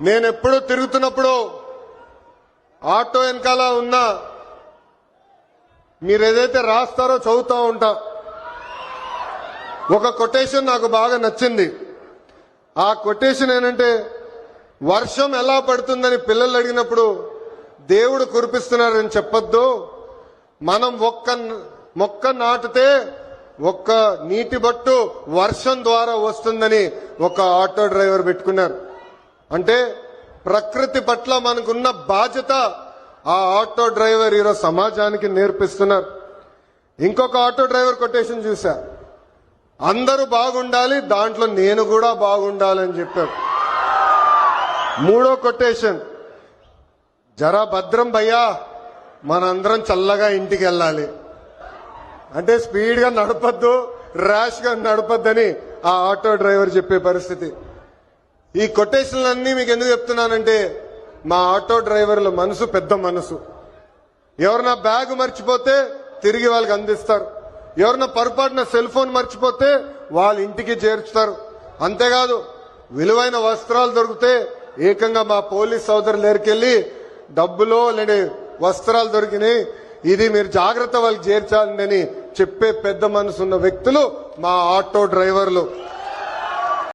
నేను ఎప్పుడు తిరుగుతున్నప్పుడు ఆటో వెనకాల ఉన్నా మీరు ఏదైతే రాస్తారో చదువుతూ ఉంటా. ఒక కొటేషన్ నాకు బాగా నచ్చింది. ఆ కొటేషన్ ఏంటంటే వర్షం ఎలా పడుతుందని పిల్లలు అడిగినప్పుడు దేవుడు కురిపిస్తున్నారని చెప్పొద్దు. మనం ఒక్క మొక్క నాటితే ఒక్క నీటి బట్టు వర్షం ద్వారా వస్తుందని ఒక ఆటో డ్రైవర్ పెట్టుకున్నారు. అంటే ప్రకృతి పట్ల మనకున్న బాధ్యత ఆ ఆటో డ్రైవర్ ఈరోజు సమాజానికి నేర్పిస్తున్నారు. ఇంకొక ఆటో డ్రైవర్ కొటేషన్ చూసా అందరూ బాగుండాలి దాంట్లో నేను కూడా బాగుండాలని చెప్పారు. మూడో కొటేషన్. జరా భద్రం భయ్యా మనందరం చల్లగా ఇంటికి వెళ్ళాలి. అంటే స్పీడ్గా నడపద్దు ర్యాష్గా నడపద్దని ఆ ఆటో డ్రైవర్ చెప్పే పరిస్థితి. ఈ కొటేషన్లన్నీ మీకు ఎందుకు చెప్తున్నానంటే మా ఆటో డ్రైవర్ల మనసు పెద్ద మనసు. ఎవరన్నా బ్యాగ్ మర్చిపోతే తిరిగి వాళ్ళకి అందిస్తారు. ఎవరన్నా పొరపాటున సెల్ ఫోన్ మర్చిపోతే వాళ్ళ ఇంటికి చేర్చుతారు. అంతేకాదు విలువైన వస్త్రాలు దొరికితే ఏకంగా మా పోలీస్ సోదరులు దగ్గరికెళ్ళి డబ్బులో లేని వస్త్రాలు దొరికినాయి. ఇది మీరు జాగ్రత్త వాళ్ళకి చేర్చాలని చెప్పే పెద్ద మనసు ఉన్న వ్యక్తులు మా ఆటో డ్రైవర్లు.